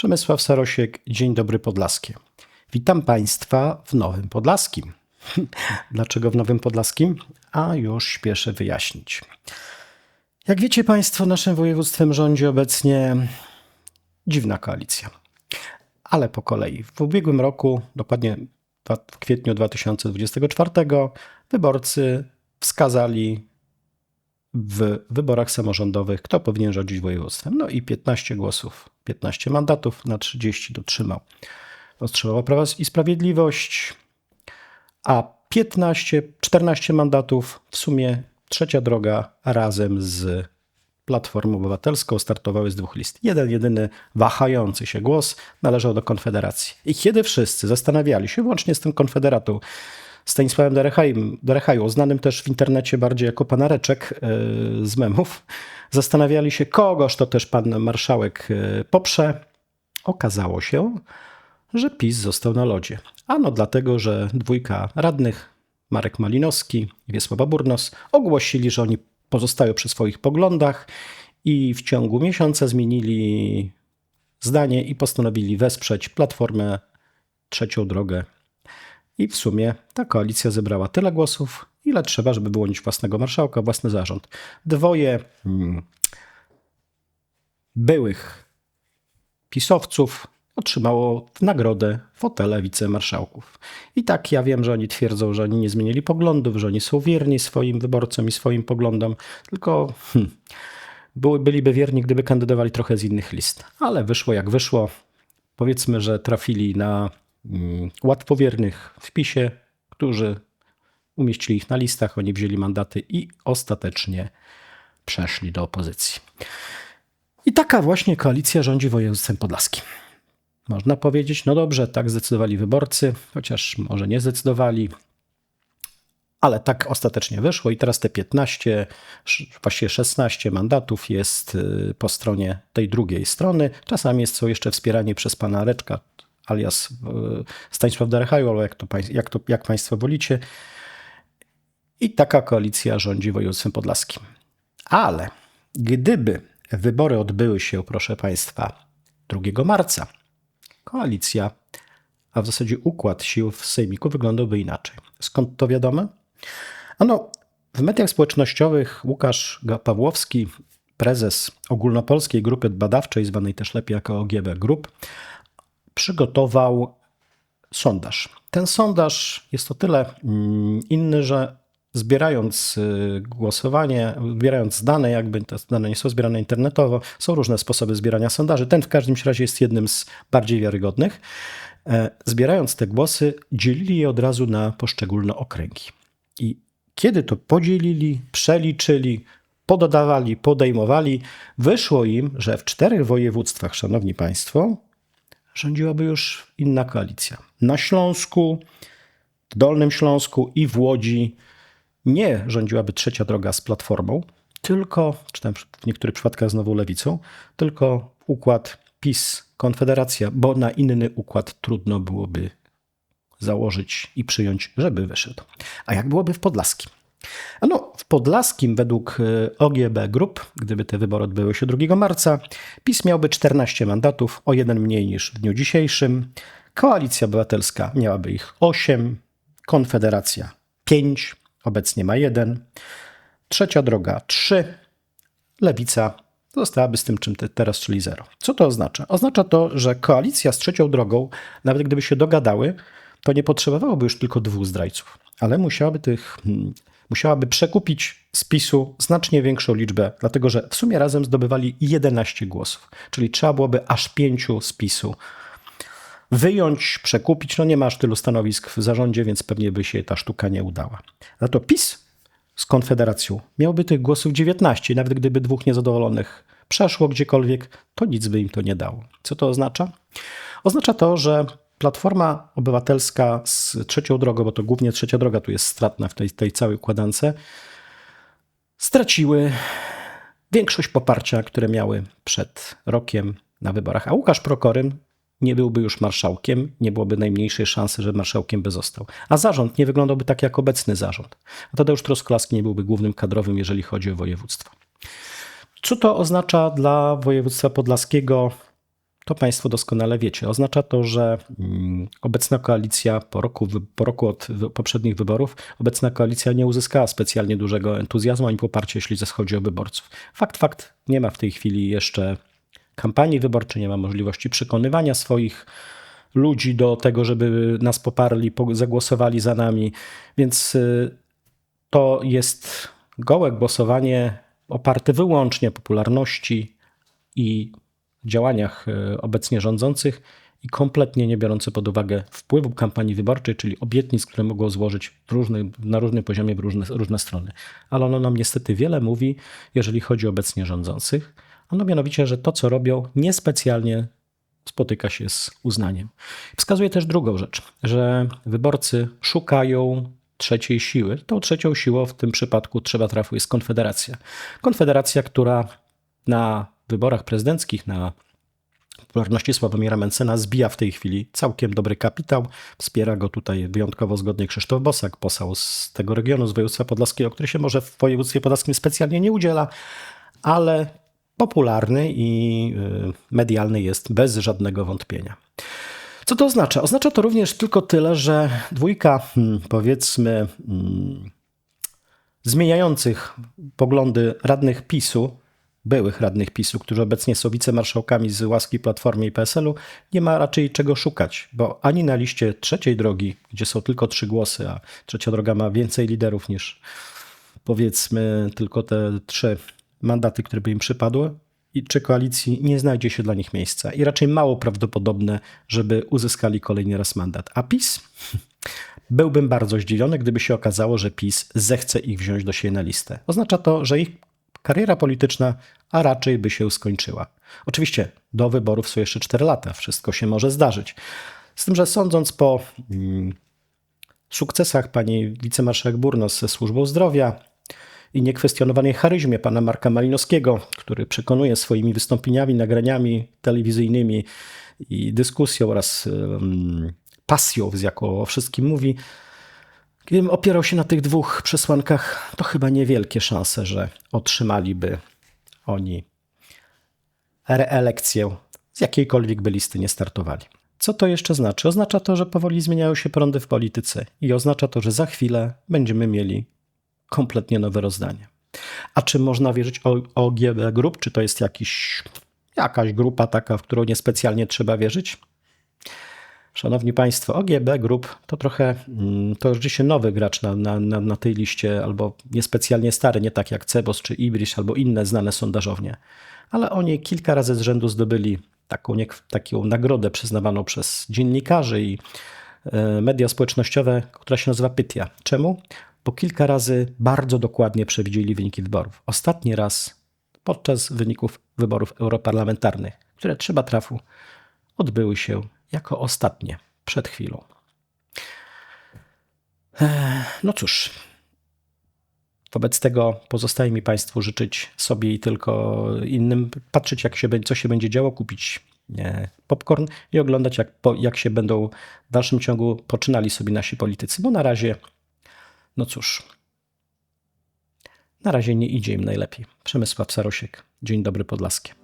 Przemysław Sarosiek, Dzień dobry Podlaskie. Witam Państwa w Nowym Podlaskim. Dlaczego w Nowym Podlaskim? A już śpieszę wyjaśnić. Jak wiecie Państwo, naszym województwem rządzi obecnie dziwna koalicja. Ale po kolei. W ubiegłym roku, dokładnie w kwietniu 2024, wyborcy wskazali w wyborach samorządowych, kto powinien rządzić województwem. No i 15 głosów, 15 mandatów na 30 dotrzymał. Otrzymała Prawa i Sprawiedliwość, a 15, 14 mandatów w sumie trzecia droga razem z Platformą Obywatelską startowały z dwóch list. Jeden, jedyny wahający się głos należał do Konfederacji. I kiedy wszyscy zastanawiali się, włącznie z tym Konfederatą, Stanisławem Derechaju, znanym też w internecie bardziej jako panareczek e, z memów, zastanawiali się, kogoż to też pan marszałek e, poprze. Okazało się, że PiS został na lodzie. Ano dlatego, że dwójka radnych, Marek Malinowski i Wiesława Burnos, ogłosili, że oni pozostają przy swoich poglądach i w ciągu miesiąca zmienili zdanie i postanowili wesprzeć Platformę Trzecią Drogę i w sumie ta koalicja zebrała tyle głosów, ile trzeba, żeby wyłonić własnego marszałka, własny zarząd. Dwoje hmm, byłych pisowców otrzymało w nagrodę fotele wicemarszałków. I tak ja wiem, że oni twierdzą, że oni nie zmienili poglądów, że oni są wierni swoim wyborcom i swoim poglądom, tylko hmm, byliby wierni, gdyby kandydowali trochę z innych list. Ale wyszło jak wyszło. Powiedzmy, że trafili na łatwowiernych w PiSie, którzy umieścili ich na listach, oni wzięli mandaty i ostatecznie przeszli do opozycji. I taka właśnie koalicja rządzi województwem podlaskim. Można powiedzieć, no dobrze, tak zdecydowali wyborcy, chociaż może nie zdecydowali, ale tak ostatecznie wyszło i teraz te 15, właściwie 16 mandatów jest y, po stronie tej drugiej strony. Czasami są jeszcze wspierani przez pana Reczka, alias e, Stanisław Derechaju, albo jak, to, jak, to, jak Państwo wolicie. I taka koalicja rządzi województwem podlaskim. Ale gdyby wybory odbyły się, proszę Państwa, 2 marca, koalicja, a w zasadzie układ sił w Sejmiku wyglądałby inaczej. Skąd to wiadomo? Ano, w mediach społecznościowych Łukasz Pawłowski, prezes ogólnopolskiej grupy badawczej, zwanej też lepiej jako OGB Group, przygotował sondaż. Ten sondaż jest o tyle mm, inny, że zbierając y, głosowanie, zbierając dane, jakby te dane nie są zbierane internetowo, są różne sposoby zbierania sondaży. Ten w każdym razie jest jednym z bardziej wiarygodnych. E, zbierając te głosy, dzielili je od razu na poszczególne okręgi. I kiedy to podzielili, przeliczyli, pododawali, podejmowali, wyszło im, że w czterech województwach, szanowni państwo, rządziłaby już inna koalicja. Na Śląsku, w Dolnym Śląsku i w Łodzi nie rządziłaby trzecia droga z Platformą, tylko, czy tam w niektórych przypadkach znowu lewicą, tylko układ PiS, Konfederacja, bo na inny układ trudno byłoby założyć i przyjąć, żeby wyszedł. A jak byłoby w Podlaskim? Ano, Podlaskim według e, OGB Group, gdyby te wybory odbyły się 2 marca, PiS miałby 14 mandatów, o jeden mniej niż w dniu dzisiejszym. Koalicja Obywatelska miałaby ich 8, Konfederacja 5, obecnie ma 1, Trzecia Droga 3, Lewica zostałaby z tym czym teraz, czyli 0. Co to oznacza? Oznacza to, że koalicja z Trzecią Drogą, nawet gdyby się dogadały, to nie potrzebowałoby już tylko dwóch zdrajców, ale musiałaby tych hmm, musiałaby przekupić z PiSu znacznie większą liczbę, dlatego że w sumie razem zdobywali 11 głosów, czyli trzeba byłoby aż pięciu z PiSu wyjąć, przekupić. No nie masz tylu stanowisk w zarządzie, więc pewnie by się ta sztuka nie udała. Za to PiS z Konfederacją miałby tych głosów 19, nawet gdyby dwóch niezadowolonych przeszło gdziekolwiek, to nic by im to nie dało. Co to oznacza? Oznacza to, że Platforma Obywatelska z trzecią drogą, bo to głównie trzecia droga tu jest stratna w tej, tej całej układance, straciły większość poparcia, które miały przed rokiem na wyborach. A Łukasz Prokorym nie byłby już marszałkiem, nie byłoby najmniejszej szansy, że marszałkiem by został. A zarząd nie wyglądałby tak jak obecny zarząd. A Tadeusz Trosklaski nie byłby głównym kadrowym, jeżeli chodzi o województwo. Co to oznacza dla województwa podlaskiego? To Państwo doskonale wiecie. Oznacza to, że mm, obecna koalicja po roku, po roku od poprzednich wyborów, obecna koalicja nie uzyskała specjalnie dużego entuzjazmu ani poparcia, jeśli chodzi o wyborców. Fakt, fakt, nie ma w tej chwili jeszcze kampanii wyborczej, nie ma możliwości przekonywania swoich ludzi do tego, żeby nas poparli, po- zagłosowali za nami, więc y, to jest gołe głosowanie oparte wyłącznie popularności i działaniach e, obecnie rządzących i kompletnie nie biorące pod uwagę wpływu kampanii wyborczej, czyli obietnic, które mogło złożyć różny, na różnym poziomie w różne, różne strony. Ale ono nam niestety wiele mówi, jeżeli chodzi o obecnie rządzących. Ono mianowicie, że to, co robią, niespecjalnie spotyka się z uznaniem. Wskazuje też drugą rzecz, że wyborcy szukają trzeciej siły. Tą trzecią siłą w tym przypadku trzeba trafu jest Konfederacja. Konfederacja, która na wyborach prezydenckich, na popularności Sławomira Mencena zbija w tej chwili całkiem dobry kapitał. Wspiera go tutaj wyjątkowo zgodnie Krzysztof Bosak, poseł z tego regionu, z województwa podlaskiego, który się może w województwie podlaskim specjalnie nie udziela, ale popularny i y, medialny jest bez żadnego wątpienia. Co to oznacza? Oznacza to również tylko tyle, że dwójka, hmm, powiedzmy, hmm, zmieniających poglądy radnych PiSu, byłych radnych PiSu, którzy obecnie są wicemarszałkami z łaski Platformy i PSL-u, nie ma raczej czego szukać, bo ani na liście trzeciej drogi, gdzie są tylko trzy głosy, a trzecia droga ma więcej liderów niż powiedzmy tylko te trzy mandaty, które by im przypadły, i czy koalicji nie znajdzie się dla nich miejsca. I raczej mało prawdopodobne, żeby uzyskali kolejny raz mandat. A PiS? Byłbym bardzo zdziwiony, gdyby się okazało, że PiS zechce ich wziąć do siebie na listę. Oznacza to, że ich kariera polityczna, a raczej by się skończyła. Oczywiście do wyborów są jeszcze 4 lata, wszystko się może zdarzyć. Z tym, że sądząc po mm, sukcesach pani wicemarszałek Burnos ze służbą zdrowia i niekwestionowanej charyzmie pana Marka Malinowskiego, który przekonuje swoimi wystąpieniami, nagraniami telewizyjnymi i dyskusją oraz um, pasją, z jaką o wszystkim mówi, Gdybym opierał się na tych dwóch przesłankach, to chyba niewielkie szanse, że otrzymaliby oni reelekcję z jakiejkolwiek by listy nie startowali. Co to jeszcze znaczy? Oznacza to, że powoli zmieniają się prądy w polityce i oznacza to, że za chwilę będziemy mieli kompletnie nowe rozdanie. A czy można wierzyć o OGB Group? Czy to jest jakiś, jakaś grupa taka, w którą niespecjalnie trzeba wierzyć? Szanowni Państwo, OGB Group to trochę, mm, to rzeczywiście nowy gracz na, na, na, na tej liście, albo niespecjalnie stary, nie tak jak Cebos czy Ibris, albo inne znane sondażownie, ale oni kilka razy z rzędu zdobyli taką, nie, taką nagrodę przyznawaną przez dziennikarzy i e, media społecznościowe, która się nazywa Pytia. Czemu? Bo kilka razy bardzo dokładnie przewidzieli wyniki wyborów. Ostatni raz podczas wyników wyborów europarlamentarnych, które trzeba trafu, odbyły się jako ostatnie, przed chwilą. No cóż, wobec tego pozostaje mi Państwu życzyć sobie i tylko innym, patrzeć jak się, co się będzie działo, kupić popcorn i oglądać jak, jak się będą w dalszym ciągu poczynali sobie nasi politycy, bo na razie, no cóż, na razie nie idzie im najlepiej. Przemysław Sarosiek, Dzień dobry Podlaskie.